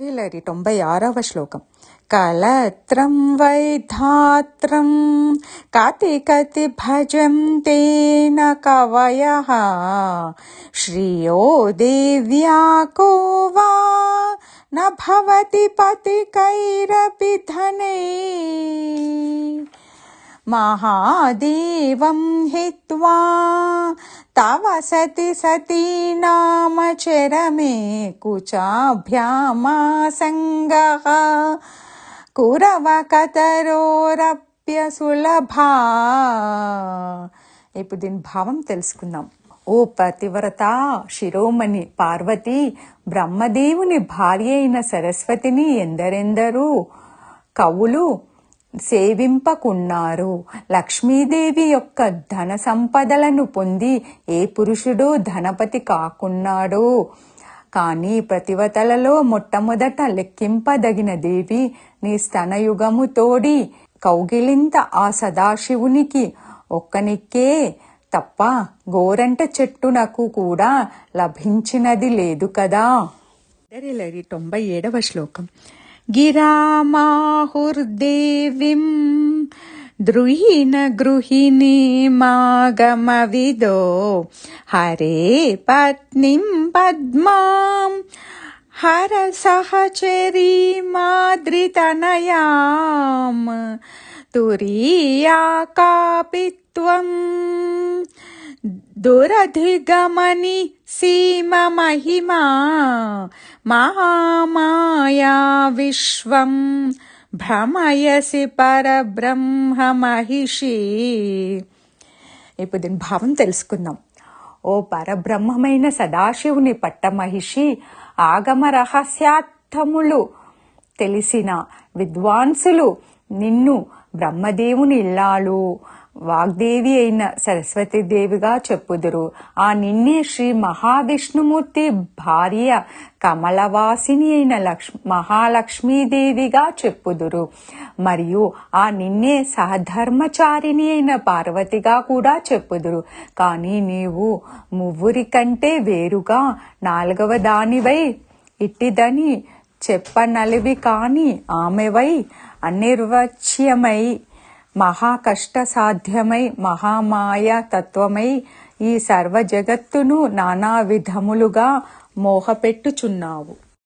ಹರಿಲರಿ ತೊಂಬೈ ಆರವ ಶ್ಲೋಕ ಕಲತ್ರಂ ವೈಧಾತ್ರಂ ಕತಿ ಕತಿ ಭಜಂತೇನ ಕವಯ ಶ್ರಿಯೋ ದೇವ್ಯಾಕೋ ವಾ न भवति पतिकैरपि धने महादेवं हित्वा तव सति सती नाम चरमे कुचाभ्यामासङ्गः कुरव కతరోరప్యసులభా ఇప్పుడు దీని భావం తెలుసుకుందాం ఓ పతివ్రత శిరోమణి పార్వతి బ్రహ్మదేవుని భార్య అయిన సరస్వతిని ఎందరెందరూ కవులు సేవింపకున్నారు. లక్ష్మీదేవి యొక్క ధన సంపదలను పొంది ఏ పురుషుడు ధనపతి కాకున్నాడు. కానీ ప్రతివతలలో మొట్టమొదట లెక్కింపదగిన దేవి నీ స్తనయుగము తోడి కౌగిలింత ఆ సదాశివునికి ఒక్కనికే తప్ప గోరంట చెట్టునకు కూడా లభించినది లేదు కదా. తొంభై ఏడవ శ్లోకం. गिरामाहुर्देवीम् द्रुहिण गृहिणीमागमविदो हरे पत्नीं पद्माम् हरसहचरीमाद्रितनयाम् तुरीया कापि त्वम्। దురధిగమని సీమ మహిమా మహామాయా విశ్వం భ్రమయసి పరబ్రహ్మ మహిషి ఇప్పుడు దీని భావం తెలుసుకుందాం. ఓ పరబ్రహ్మమైన సదాశివుని పట్టమహిషి ఆగమ రహస్యార్థములు తెలిసిన విద్వాంసులు నిన్ను బ్రహ్మదేవుని ఇల్లాలు వాగ్దేవి అయిన సరస్వతీదేవిగా చెప్పుదురు. ఆ నిన్నే శ్రీ మహావిష్ణుమూర్తి భార్య కమలవాసిని అయిన లక్ష్మి మహాలక్ష్మీదేవిగా చెప్పుదురు. మరియు ఆ నిన్నే సహధర్మచారిణి అయిన పార్వతిగా కూడా చెప్పుదురు. కానీ నీవు మువ్వురి కంటే వేరుగా నాలుగవ దానివై ఇట్టిదని చెప్పనలివి కాని ఆమెవై అనిర్వచ్యమై మహా కష్ట సాధ్యమై మహామాయ తత్వమై ఈ సర్వ జగత్తును నానా విధములుగా మోహపెట్టుచున్నావు.